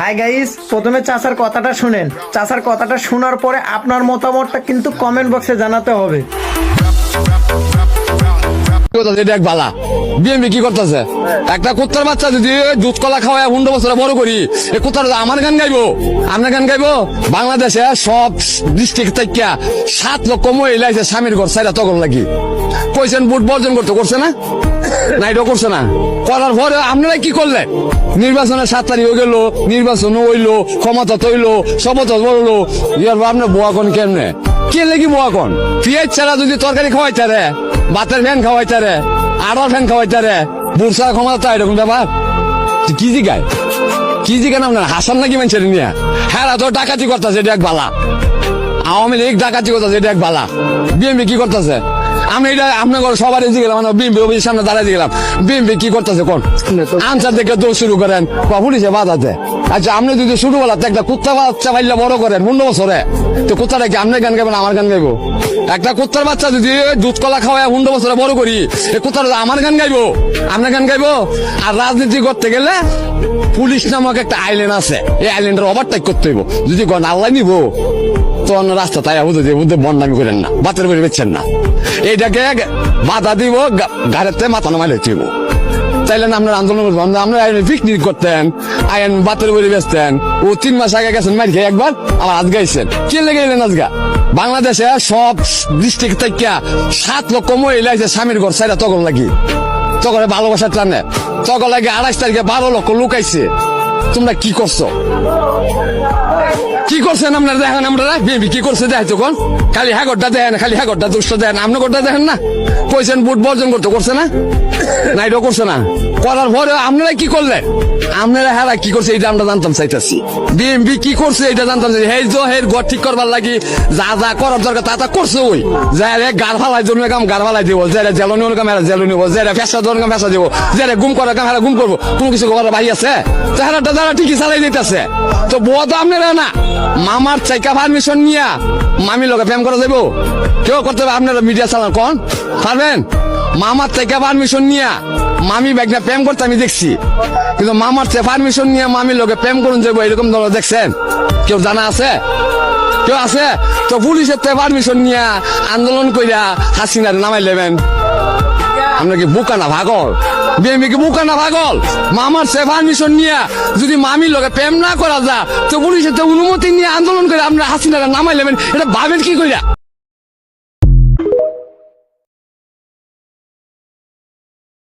Hi guys প্রথমে চাচার কথাটা শুনেন। চাচার কথাটা শোনার পরে আপনার মতামতটা কিন্তু কমেন্ট বক্সে জানাতে হবে। এটা এক বালা। বিএমপি কি করতেছে? একটা কুত্তার বাচ্চা যদি দুধ কলা খাওয়ায় হুন্ডো বছরে বড় করি এই কুত্তার আমার গান গাইবো। আপনার গান গাইবো? বাংলাদেশে সব ডিস্ট্রিক্ট থেকে সাত লক্ষ মহিলা স্বামীর ঘর সাইডা তখন লাগি। পয়সেন বুট বর্জন করতে করছে না? না এটাও করছে না। করার পরে আপনারা কি করলেন? নির্বাচনের সাত তারিখ হয়ে গেল, নির্বাচন হইল ক্ষমতা তৈলো শপথ বলল ইয়ার আপনার বোয়া কোন কেমনে? কে লেগে বোয়া কোন? ছাড়া যদি তরকারি খাওয়াইতে রে ভাতের ফ্যান খাওয়াইতে রে, আড়ার ফ্যান খাওয়াইতে রে বুরসা ক্ষমতা এরকম ব্যাপার? কি জিগায়? কি জিগান আপনার? হাসান নাকি মানুষের নিয়ে? হ্যাঁ তো ডাকাতি করতেছে, এটা এক বালা। আওয়ামী লীগ ডাকাতি করতেছে, এটা এক বালা। বিএমপি কি করতেছে? আমি এটা আপনার সবার এসে গেলাম বিএমপি অফিসের সামনে দাঁড়াই গেলাম। বিএমপি কি করতেছে কোন? আনসার থেকে দৌড় শুরু করেন বা পুলিশে বাধাতে আচ্ছা আপনি যদি শুরু বলাতে একটা কুত্তা বাচ্চা পাইলে বড় করেন পনেরো বছরে। তো কুত্তাটা কি আপনি গান গাবেন আমার গান গাইবো? একটা কুত্তার বাচ্চা যদি দুধ কলা খাওয়ায় পনেরো বছরে বড় করি এই কুত্তার আমার গান গাইবো? আপনার গান গাইবো? আর রাজনীতি করতে গেলে পুলিশ নামক একটা আইল্যান্ড আছে এই আইল্যান্ডের ওভারটেক করতে হইব। যদি গন আল্লাহ নিবো তো অন্য রাস্তা তাই বুঝতে বুঝতে বন্ডামি করেন না বাতের করে বেচছেন না। এইটাকে বাধা দিব গাড়িতে মাথা নামাই দিব তাইলে না আপনার আন্দোলন করবেন আমরা পিকনিক করতেন, আইন বাতের করে বেচতেন। ও তিন মাস আগে গেছেন মার খেয়ে একবার আমার আজ গাইছেন কে লেগে এলেন আজগা? বাংলাদেশে সব ডিস্ট্রিক্ট থেকে সাত লক্ষ মহিলা আছে স্বামীর ঘর সাইডা তখন লাগি। তখন ভালোবাসার টানে। তখন লাগে আড়াইশ তারিখে বারো লক্ষ লুকাইছে তোমরা কি করছ? কি করছেন আপনারা? দেখেন, আমরা বিএনপি কি করছে দেখ তখন খালি হ্যাগরটা দেখেন, খালি হ্যাগরটা দুষ্ট দেখেন। আপনি গোটা দেখেন না? কইছেন বুট বর্জন করতে করছে না? না, এটাও করছে না। করার পরে আপনারা কি করলেন আপনারা হ্যাঁ কি করছে এটা আমরা জানতাম চাইতেছি। বিএমপি কি করছে এটা জানতাম চাই হেই তো হের ঘর ঠিক করবার লাগি যা যা করার দরকার, তা তা করছে ওই। যারে গার ফালাই জন্য কাম গার ফালাই দিব। যারে জেলনি কাম এরা জেলনি হব যারে পেশা ধরনের কাম পেশা দিব। যারে গুম করার কাম এরা গুম করব। কোনো কিছু করার ভাই আছে? চেহারাটা যারা ঠিকই চালাই দিতেছে তো তো আপনারা না। মামার চাইকা পারমিশন নিয়া মামি লগে প্রেম করা যাব কেউ করতে হবে আপনারা মিডিয়া চালান, কোন? পারবেন? মামার থেকে পারমিশন নিয়া মামি ব্যাগটা প্রেম করতে আমি দেখছি। কিন্তু মামার থেকে পারমিশন নিয়ে মামির লোকে প্রেম করুন যাব এরকম ধরনের দেখছেন? কেউ জানা আছে? কেউ আছে? তো পুলিশের থেকে পারমিশন নিয়ে আন্দোলন কইরা হাসিনার নামাই লেবেন আমরা কি বুকা না ভাগল বিএমপি কি বুকা না পাগল? মামার সে পারমিশন নিয়ে যদি মামির লোকে প্রেম না করা যা তো পুলিশের তো অনুমতি নিয়ে আন্দোলন করে আমরা হাসিনারা নামাই লেবেন এটা ভাবেন কি কইরা?